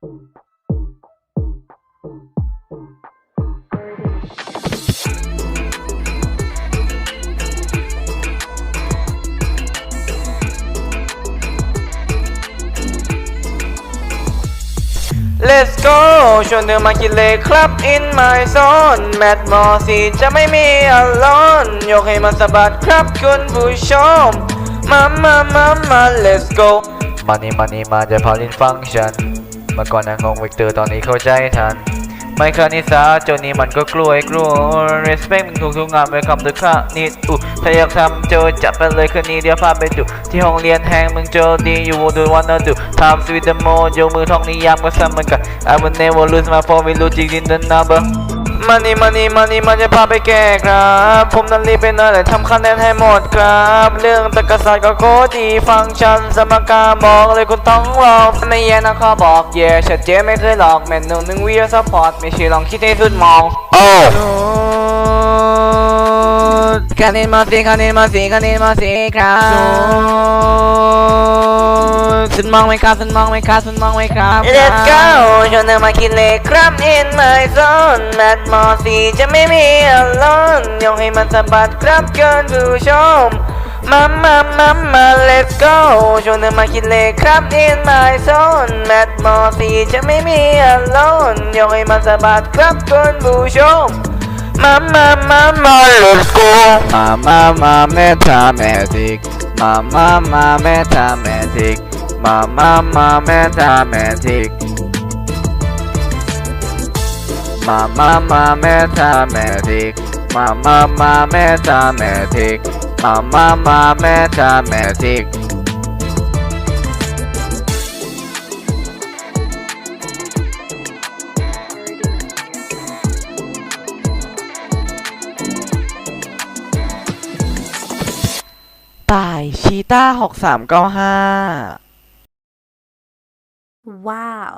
Let's go ชวนเธอมากินเลยครับ in my zone แมทมอสีจะไม่มีอารอนยกให้มันสะบัดครับคุณผู้ชม มามามามา let's go มานี่มานี่มาจะพาลินฟังก์ชัน มื่อก่อนนะงงเวกเตอร์ตอนนี้เข้าใจทันไม่เคานิสาจนนี้มันก็กลัวไอ้กลัว respect มึงถูกทุกงานไปคำตึกค่านี่อุถ้าอยากทำเจอจับไปเลยคืนนี้เดี๋ยวพาไปดูที่ห้องเรียนแห่งมึงเจอดี you would wanna do time sweet the m o ยกมือท่องนิยามก็ซ้ำเหมือนกัน I will never lose my phone ไม่รู้จริงๆ the number มันนี่มันนี่มันนี่มันจะพาไปแก้ครับ ผมนั้นรีบไปหน่อยเลยทำคะแนนให้หมดครับ เรื่องตรกศาสตร์ก็โคตรดีฟังชันสมการบอกเลยคุณต้องลองไม่แย่นะขอบอกเย่ชัดเจนไม่เคยหลอกแมนหนึ่งหนึ่งวิวซัพพอร์ตไม่ใช่ลองคิดให้สุดมองโอ้ คะแนนมาสิคะแนนมาสิคะแนนมาสิครับสุดมองไหมครับสุดมองไหมครับสุดมองไหมครับ Let's go ชวนเธอมากินเลยครับ in my zone แมทมอสีจะไม่มีอารอนยกให้มันสะบัดครับเกินผู้ชมมามามามา let's go ชวนเธอมากินเลยครับ in my zone แมทมอสีจะไม่มีอารอนยกให้มันสะบัดครับเกินผู้ชม มามามามา let's go มามามาเมทาเมติกมามา ตายชีต้าหกสามเก้าห้า Wow